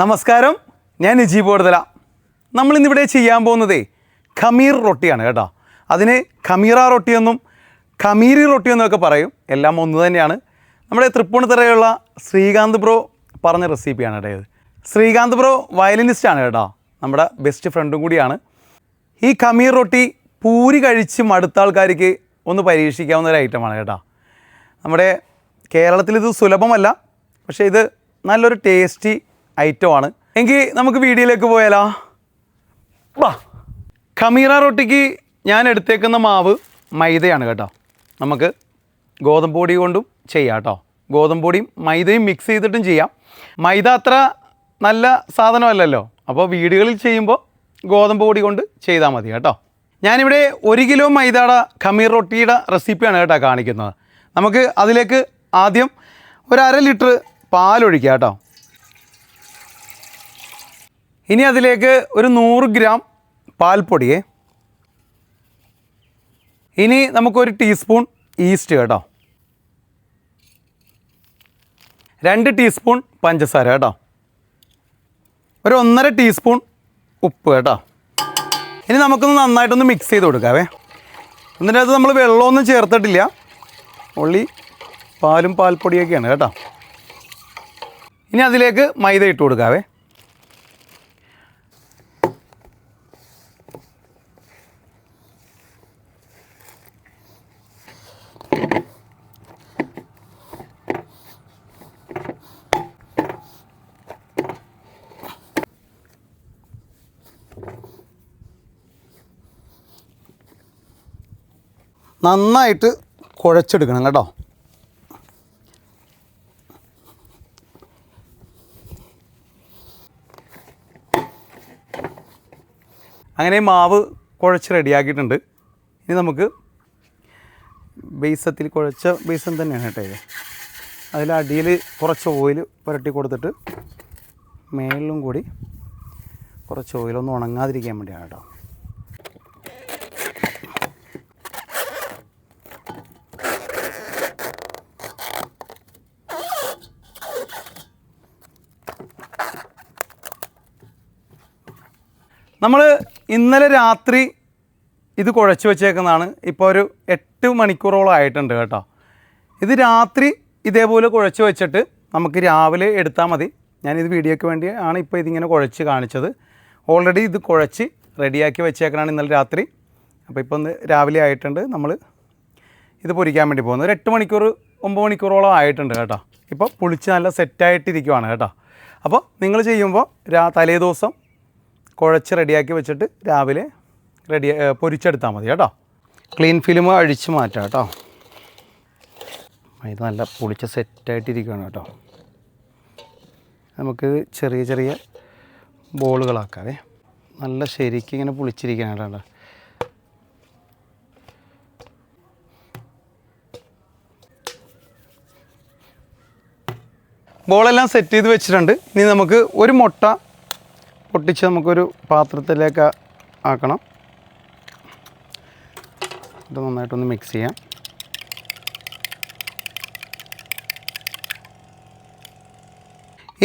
നമസ്കാരം. ഞാൻ നിജി ഓടുതല നമ്മളിന്നിവിടെ ചെയ്യാൻ പോകുന്നതേ ഖമീർ റൊട്ടിയാണ് കേട്ടോ. അതിന് ഖമീറ റൊട്ടിയെന്നും ഖമീരി റൊട്ടിയെന്നും ഒക്കെ പറയും. എല്ലാം ഒന്ന് തന്നെയാണ്. നമ്മുടെ തൃപ്പൂണിത്തറയുള്ള ശ്രീകാന്ത് ബ്രോ പറഞ്ഞ റെസിപ്പിയാണ് കേട്ടോ ഇത്. ശ്രീകാന്ത് ബ്രോ വയലിനിസ്റ്റാണ് കേട്ടോ. നമ്മുടെ ബെസ്റ്റ് ഫ്രണ്ടും കൂടിയാണ്. ഈ ഖമീർ റൊട്ടി പൂരി കഴിച്ച് മടുത്ത ആൾക്കാർക്ക് ഒന്ന് പരീക്ഷിക്കാവുന്ന ഒരു ഐറ്റമാണ് കേട്ടോ. നമ്മുടെ കേരളത്തിൽ ഇത് സുലഭമല്ല. പക്ഷേ ഇത് നല്ലൊരു ടേസ്റ്റി ഐറ്റമാണ് എങ്കിൽ നമുക്ക് വീഡിയോയിലേക്ക് പോയാലോ? വാ. ഖമീറ റൊട്ടിക്ക് ഞാൻ എടുത്തേക്കുന്ന മാവ് മൈദയാണ് കേട്ടോ. നമുക്ക് ഗോതമ്പ് പൊടി കൊണ്ടും ചെയ്യാം കേട്ടോ. ഗോതമ്പ് പൊടിയും മൈദയും മിക്സ് ചെയ്തിട്ടും ചെയ്യാം. മൈദ അത്ര നല്ല സാധനമല്ലല്ലോ. അപ്പോൾ വീടുകളിൽ ചെയ്യുമ്പോൾ ഗോതമ്പ് പൊടി കൊണ്ട് ചെയ്താൽ മതി കേട്ടോ. ഞാനിവിടെ ഒരു കിലോ മൈദയുടെ ഖമീർ റൊട്ടിയുടെ റെസിപ്പിയാണ് കേട്ടോ കാണിക്കുന്നത്. നമുക്ക് അതിലേക്ക് ആദ്യം ഒരു അര ലിറ്റർ പാലൊഴിക്കുക കേട്ടോ. ഇനി അതിലേക്ക് ഒരു നൂറ് ഗ്രാം പാൽപ്പൊടിയെ. ഇനി നമുക്കൊരു ടീസ്പൂൺ ഈസ്റ്റ് കേട്ടോ. രണ്ട് ടീസ്പൂൺ പഞ്ചസാര കേട്ടോ. ഒരു ഒന്നര ടീസ്പൂൺ ഉപ്പ് കേട്ടോ. ഇനി നമുക്കൊന്ന് നന്നായിട്ടൊന്ന് മിക്സ് ചെയ്ത് കൊടുക്കാവേ. എന്നിട്ട് അത് നമ്മൾ വെള്ളമൊന്നും ചേർത്തിട്ടില്ല. ഉള്ളി പാലും പാൽപ്പൊടിയൊക്കെയാണ് കേട്ടോ. ഇനി അതിലേക്ക് മൈദ ഇട്ട് കൊടുക്കാവേ. നന്നായിട്ട് കുഴച്ചെടുക്കണം കേട്ടോ. അങ്ങനെ മാവ് കുഴച്ച് റെഡിയാക്കിയിട്ടുണ്ട്. ഇനി നമുക്ക് ബേസത്തിൽ കുഴച്ച ബേസൻ തന്നെയാണ് കേട്ടോ ഇത്. അതിൽ അടിയിൽ കുറച്ച് ഓയിൽ പുരട്ടി കൊടുത്തിട്ട് മേളിലും കൂടി കുറച്ച് ഓയിലൊന്നും ഉണങ്ങാതിരിക്കാൻ വേണ്ടിയാണ് കേട്ടോ. നമ്മൾ ഇന്നലെ രാത്രി ഇത് കുഴച്ച് വെച്ചേക്കുന്നതാണ്. ഇപ്പോൾ ഒരു എട്ട് മണിക്കൂറോളം ആയിട്ടുണ്ട് കേട്ടോ. ഇത് രാത്രി ഇതേപോലെ കുഴച്ച് വെച്ചിട്ട് നമുക്ക് രാവിലെ എടുത്താൽ മതി. ഞാനിത് വീഡിയോയ്ക്ക് വേണ്ടി ആണ് ഇപ്പോൾ ഇതിങ്ങനെ കുഴച്ച് കാണിച്ചത്. ഓൾറെഡി ഇത് കുഴച്ച് റെഡിയാക്കി വെച്ചേക്കണാണ് ഇന്നലെ രാത്രി. അപ്പോൾ ഇപ്പോൾ ഒന്ന് രാവിലെ ആയിട്ടുണ്ട്. നമ്മൾ ഇത് പൊരിക്കാൻ വേണ്ടി പോകുന്നത് ഒരു എട്ട് മണിക്കൂർ ഒമ്പത് മണിക്കൂറോളം ആയിട്ടുണ്ട് കേട്ടോ. ഇപ്പോൾ പുളിച്ച് നല്ല സെറ്റായിട്ടിരിക്കുവാണ് കേട്ടോ. അപ്പോൾ നിങ്ങൾ ചെയ്യുമ്പോൾ രാ തലേ ദിവസം കുഴച്ച് റെഡിയാക്കി വെച്ചിട്ട് രാവിലെ റെഡി പൊരിച്ചെടുത്താൽ മതി കേട്ടോ. ക്ലീൻ ഫിലിം അഴിച്ച് മാറ്റാം കേട്ടോ. ഇത് നല്ല പൊളിച്ച സെറ്റായിട്ടിരിക്കുകയാണ് കേട്ടോ. നമുക്ക് ചെറിയ ചെറിയ ബോളുകളാക്കാവേ. നല്ല ശരിക്കും ഇങ്ങനെ പുളിച്ചിരിക്കണം കേട്ടോ ബോളെല്ലാം സെറ്റ് ചെയ്ത് വെച്ചിട്ടുണ്ട്. ഇനി നമുക്ക് ഒരു മുട്ട പൊട്ടിച്ച് നമുക്കൊരു പാത്രത്തിലേക്ക് ആക്കണം. ഇത് നന്നായിട്ടൊന്ന് മിക്സ് ചെയ്യാം.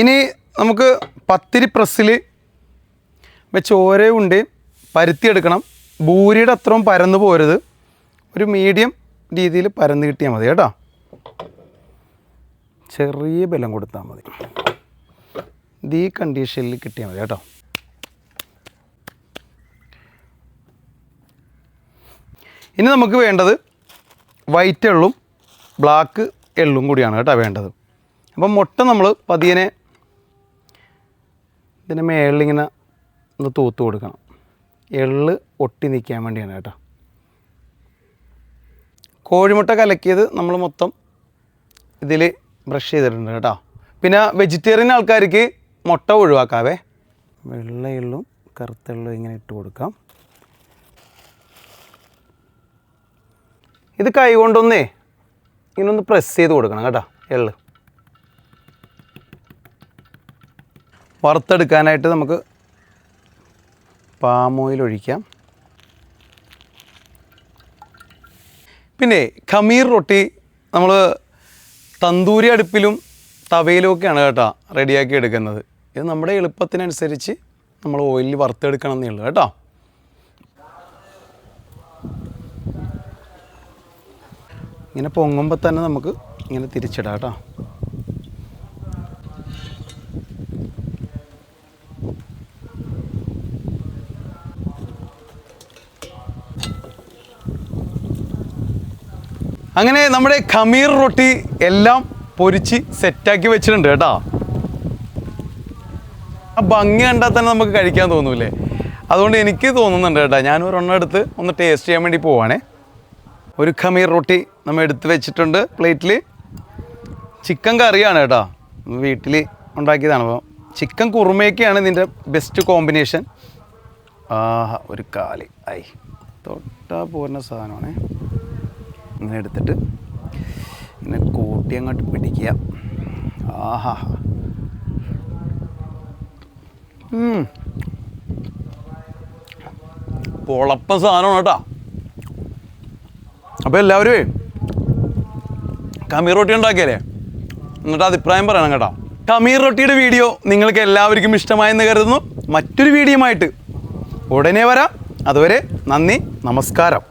ഇനി നമുക്ക് പത്തിരി പ്രസ്സിൽ വെച്ച് ഓരോ ഉണ്ട് പരുത്തിയെടുക്കണം. ഭൂരിയുടെ അത്രയും പരന്നു പോരുത്. ഒരു മീഡിയം രീതിയിൽ പരന്ന് കിട്ടിയാൽ മതി കേട്ടോ. ചെറിയ ബലം കൊടുത്താൽ മതി. ഈ കണ്ടീഷനിൽ കിട്ടിയാൽ മതി കേട്ടോ. ഇനി നമുക്ക് വേണ്ടത് വൈറ്റ് എള്ളും ബ്ലാക്ക് എള്ളും കൂടിയാണ് കേട്ടോ വേണ്ടത്. അപ്പം മുട്ട നമ്മൾ പതിയനെ ഇതിന്റെ മേളിലിങ്ങനെ ഒന്ന് തൂത്ത് കൊടുക്കണം. എള്ള് ഒട്ടി നിൽക്കാൻ വേണ്ടിയാണ് കേട്ടോ. കോഴിമുട്ട കലക്കിയത് നമ്മൾ മൊത്തം ഇതിൽ ബ്രഷ് ചെയ്തിട്ടുണ്ട് കേട്ടോ. പിന്നെ വെജിറ്റേറിയൻ ആൾക്കാർക്ക് മുട്ട ഒഴിവാക്കാവേ. വെള്ള എള്ളും കറുത്ത എള്ളും ഇങ്ങനെ ഇട്ട് കൊടുക്കാം. ഇത് കൈ കൊണ്ടൊന്നേ ഇങ്ങനെ ഒന്ന് പ്രസ് ചെയ്ത് കൊടുക്കണം കേട്ടോ എള്ള്. വറുത്തെടുക്കാനായിട്ട് നമുക്ക് പാം ഓയിൽ ഒഴിക്കാം. പിന്നെ ഖമീർ റൊട്ടി നമ്മൾ തന്തൂരി അടുപ്പിലും തവയിലും ഒക്കെയാണ് കേട്ടോ റെഡിയാക്കി എടുക്കുന്നത്. ഇത് നമ്മുടെ എളുപ്പത്തിനനുസരിച്ച് നമ്മൾ ഓയിലിൽ വറുത്തെടുക്കണം എന്നേ ഉള്ളൂ കേട്ടോ. ഇങ്ങനെ പൊങ്ങുമ്പോൾ തന്നെ നമുക്ക് ഇങ്ങനെ തിരിച്ചിടാം കേട്ടോ. അങ്ങനെ നമ്മുടെ ഖമീർ റൊട്ടി എല്ലാം പൊരിച്ച് സെറ്റാക്കി വെച്ചിട്ടുണ്ട് കേട്ടോ. ആ ഭംഗി കണ്ടാൽ തന്നെ നമുക്ക് കഴിക്കാൻ തോന്നൂലേ? അതുകൊണ്ട് എനിക്ക് തോന്നുന്നുണ്ട് കേട്ടോ ഞാൻ ഒരെണ്ണം എടുത്ത് ഒന്ന് ടേസ്റ്റ് ചെയ്യാൻ വേണ്ടി പോവാണേ. ഒരു ഖമീർ റൊട്ടി നമ്മൾ എടുത്ത് വെച്ചിട്ടുണ്ട് പ്ലേറ്റിൽ ചിക്കൻ കറിയാണ് കേട്ടോ. വീട്ടിൽ ഉണ്ടാക്കിയതാണ്. അപ്പോൾ ചിക്കൻ കുറുമയൊക്കെയാണ് ഇതിന്റെ ബെസ്റ്റ് കോമ്പിനേഷൻ ആഹാ ഒരു കാൽ. ഐ തൊട്ടാ പോരുന്ന സാധനമാണേ. ഇങ്ങനെ എടുത്തിട്ട് ഇങ്ങനെ കൂട്ടി അങ്ങോട്ട് പിടിക്കുക. ആഹാ. ഉം. പൊളപ്പൻ സാധനമാണ് കേട്ടോ. അപ്പോൾ എല്ലാവരും കമീർ റൊട്ടി ഉണ്ടാക്കിയല്ലേ എന്നിട്ട് അഭിപ്രായം പറയണം കേട്ടോ. കമീർ റൊട്ടിയുടെ വീഡിയോ നിങ്ങൾക്ക് എല്ലാവർക്കും ഇഷ്ടമായെന്ന് കരുതുന്നു. മറ്റൊരു വീഡിയോയുമായിട്ട് ഉടനെ വരാം. അതുവരെ നന്ദി നമസ്കാരം.